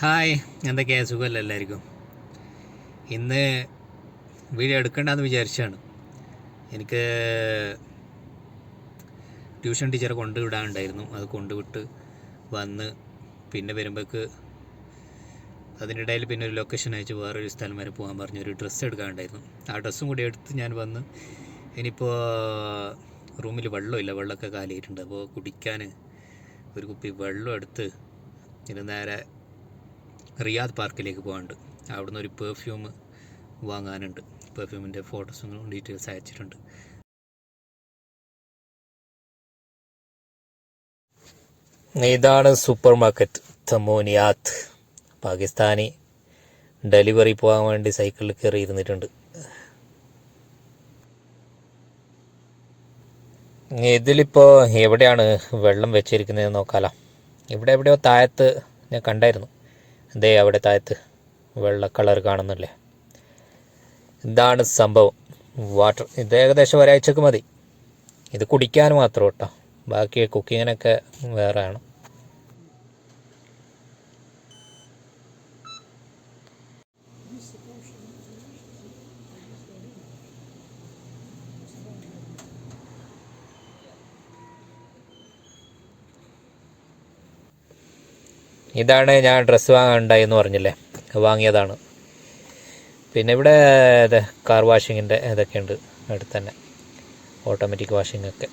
Hi എന്തൊക്കെയാ? സുഖമല്ല എല്ലാവർക്കും? ഇന്ന് വീഡിയോ എടുക്കണ്ടെന്ന് വിചാരിച്ചാണ്. എനിക്ക് ട്യൂഷൻ ടീച്ചറെ കൊണ്ടുവിടാനുണ്ടായിരുന്നു അത് കൊണ്ടുവിട്ട് വന്ന് പിന്നെ വരുമ്പോഴേക്ക് അതിനിടയിൽ പിന്നെ ഒരു ലൊക്കേഷൻ അയച്ച് വേറൊരു സ്ഥലം വരെ പോകാൻ പറഞ്ഞു ഒരു ഡ്രസ്സ് എടുക്കാനുണ്ടായിരുന്നു. ആ ഡ്രസ്സും കൂടി എടുത്ത് ഞാൻ വന്ന് ഇനിയിപ്പോൾ റൂമിൽ വെള്ളമില്ല വെള്ളമൊക്കെ കാലിയിട്ടുണ്ട് അപ്പോൾ കുടിക്കാൻ ഒരു കുപ്പി വെള്ളം എടുത്ത് ഇനി നേരെ റിയാദ് പാർക്കിലേക്ക് പോകാനുണ്ട്. അവിടുന്ന് ഒരു പെർഫ്യൂം വാങ്ങാനുണ്ട്. പെർഫ്യൂമിന്റെ ഫോട്ടോസും ഡീറ്റെയിൽസ് അയച്ചിട്ടുണ്ട്. ഇതാണ് സൂപ്പർ മാർക്കറ്റ് തമോനിയാത്ത് പാകിസ്ഥാനി ഡെലിവറി പോകാൻ വേണ്ടി സൈക്കിളിൽ കയറി ഇരുന്നിട്ടുണ്ട് ഇതിലിപ്പോൾ എവിടെയാണ് വെള്ളം വെച്ചിരിക്കുന്നത് നോക്കാലോ. ഇവിടെ എവിടെയോ താഴത്ത് ഞാൻ കണ്ടായിരുന്നു. ദേ അവിടെ താഴത്ത് വെള്ള കളർ കാണുന്നില്ലേ? ഇതാണ് സംഭവം. വാട്ടർ ഇത് ഏകദേശം ഒരാഴ്ചക്ക് മതി. ഇത് കുടിക്കാൻ മാത്രം കേട്ടോ. ബാക്കി കുക്കിങ്ങിനൊക്കെ വേറെ ഇതാണ് ഞാൻ ഡ്രസ്സ് വാങ്ങാനുണ്ടായി എന്ന് പറഞ്ഞില്ലേ വാങ്ങിയതാണ്. പിന്നെ ഇവിടെ കാർ വാഷിങ്ങിന്റെ ഇതൊക്കെ ഉണ്ട് അടുത്ത് തന്നെ. ഓട്ടോമാറ്റിക് വാഷിംഗ് ഒക്കെ.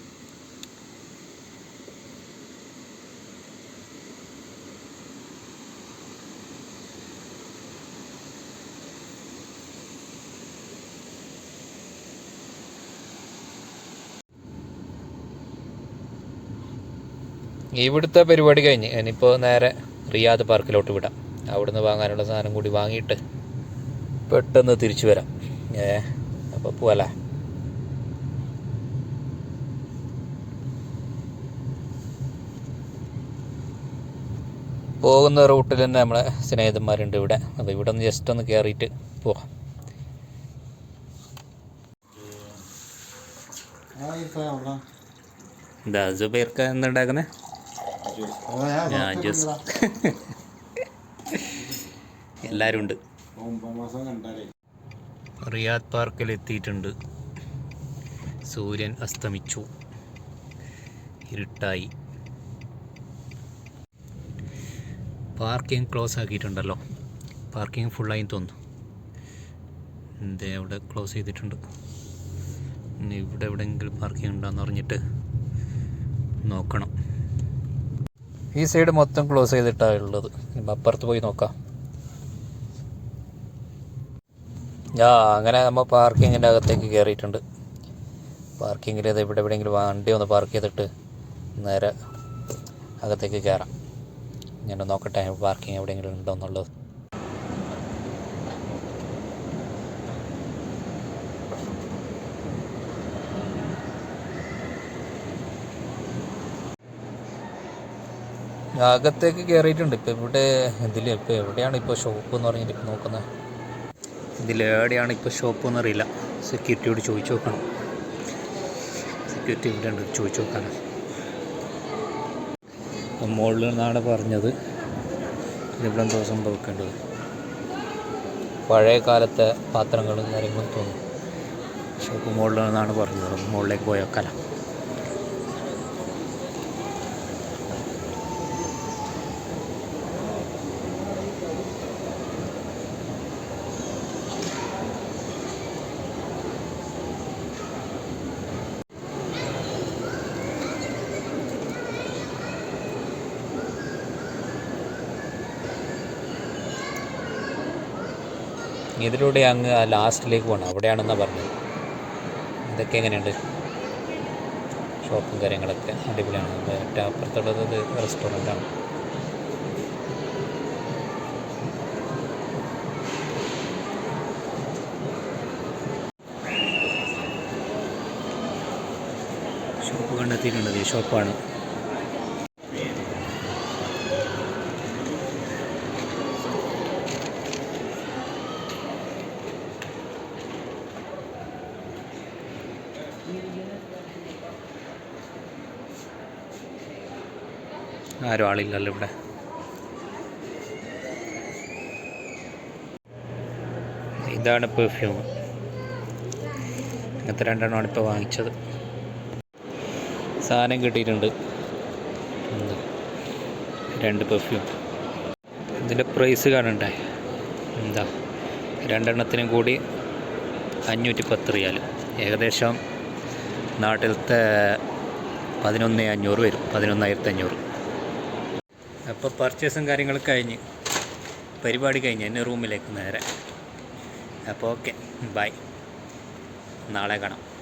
ഇവിടുത്തെ പരിപാടി കഴിഞ്ഞ്. ഇനിയിപ്പോൾ നേരെ റിയാദ് പാർക്കിലോട്ട് വിടാം. അവിടുന്ന് വാങ്ങാനുള്ള സാധനം കൂടി വാങ്ങിയിട്ട് പെട്ടെന്ന് തിരിച്ചു വരാം. ഏ അപ്പോൾ പോവല്ലേ പോകുന്ന റൂട്ടിൽ തന്നെ നമ്മളെ സ്നേഹിതന്മാരുണ്ട് ഇവിടെ. അപ്പോൾ ഇവിടെ ഒന്ന് ജസ്റ്റ് ഒന്ന് കയറിയിട്ട് പോവാം. എന്താ സുബൈർക്ക എന്തുണ്ടാക്കുന്നത് ഞാൻ ജ്യൂസ് എല്ലാവരും ഉണ്ട്. റിയാദ് പാർക്കിൽ എത്തിയിട്ടുണ്ട്. സൂര്യൻ അസ്തമിച്ചു. ഇരുട്ടായി. Parking close ആക്കിയിട്ടുണ്ടല്ലോ. പാർക്കിംഗ് ഫുള്ളായി തോന്നുന്നു. എന്തേ അവിടെ ക്ലോസ് ചെയ്തിട്ടുണ്ട്? ഇവിടെ എവിടെയെങ്കിലും പാർക്കിംഗ് ഉണ്ടോയെന്ന് അറിഞ്ഞിട്ട് നോക്കണം. ഈ സൈഡ് മൊത്തം ക്ലോസ് ചെയ്തിട്ടാണ് ഉള്ളത്. അപ്പുറത്ത് പോയി നോക്കാം. ആ അങ്ങനെ നമ്മൾ പാർക്കിങ്ങിന്റെ അകത്തേക്ക് കയറിയിട്ടുണ്ട് പാർക്കിങ്ങിൽ ഇത് ഇവിടെ എവിടെയെങ്കിലും വണ്ടി ഒന്ന് പാർക്ക് ചെയ്തിട്ട് നേരെ അകത്തേക്ക് കയറാം ഞാൻ നോക്കട്ടെ പാർക്കിംഗ് എവിടെയെങ്കിലും ഉണ്ടോ എന്നുള്ളത്. അകത്തേക്ക് കയറിയിട്ടുണ്ട് ഇപ്പം ഇവിടെ ഇതിൽ ഇപ്പോൾ എവിടെയാണ് ഇപ്പോൾ ഷോപ്പ് എന്ന് പറഞ്ഞിട്ട് ഇപ്പോൾ നോക്കുന്നത് ഇതിൽ എവിടെയാണ് ഇപ്പോൾ ഷോപ്പ് എന്നറിയില്ല സെക്യൂരിറ്റിയോട് ചോദിച്ചു നോക്കണം. സെക്യൂരിറ്റി ഇവിടെ ഉണ്ട് ചോദിച്ചു നോക്കാനാണ് മുകളിൽ നിന്നാണ് പറഞ്ഞത്. ഇവിടെ എന്തോ സംഭവിക്കേണ്ടത്. പഴയ കാലത്തെ പാത്രങ്ങളും കാര്യങ്ങളും തോന്നും ഷോപ്പ് മുകളിൽ നിന്നാണ് പറഞ്ഞത്. മുകളിലേക്ക് പോയേക്കാലോ ഇതിലൂടെ അങ്ങ് ആ ലാസ്റ്റിലേക്ക് പോകണം. അവിടെയാണെന്നാണ് പറഞ്ഞത്. ഇതൊക്കെ എങ്ങനെയുണ്ട്? ഷോപ്പും കാര്യങ്ങളൊക്കെ അടിപൊളിയാണ്. മറ്റേ അപ്പുറത്തുള്ളത് റെസ്റ്റോറന്റാണ് ഷോപ്പ് കണ്ടെത്തിയിട്ടുണ്ടത് ഈ ഷോപ്പാണ്. ആരും ആളില്ലല്ലോ ഇവിടെ. ഇതാണ് പെർഫ്യൂം അങ്ങനത്തെ രണ്ടെണ്ണമാണ് ഇപ്പോൾ വാങ്ങിച്ചത്. സാധനം കിട്ടിയിട്ടുണ്ട്. രണ്ട് പെർഫ്യൂം ഇതിന്റെ പ്രൈസ് കാണണ്ടേ? എന്താ? രണ്ടെണ്ണത്തിനും കൂടി അഞ്ഞൂറ്റി പത്ത് റിയാൽ ഏകദേശം നാട്ടിലത്തെ പതിനൊന്ന് അഞ്ഞൂറ് വരും. പതിനൊന്നായിരത്തി അഞ്ഞൂറ് അപ്പോൾ പർച്ചേസും കാര്യങ്ങളും കഴിഞ്ഞ്. പരിപാടി കഴിഞ്ഞ് എന്റെ റൂമിലേക്ക് നേരെ. അപ്പോൾ ഓക്കെ ബൈ നാളെ കാണാം.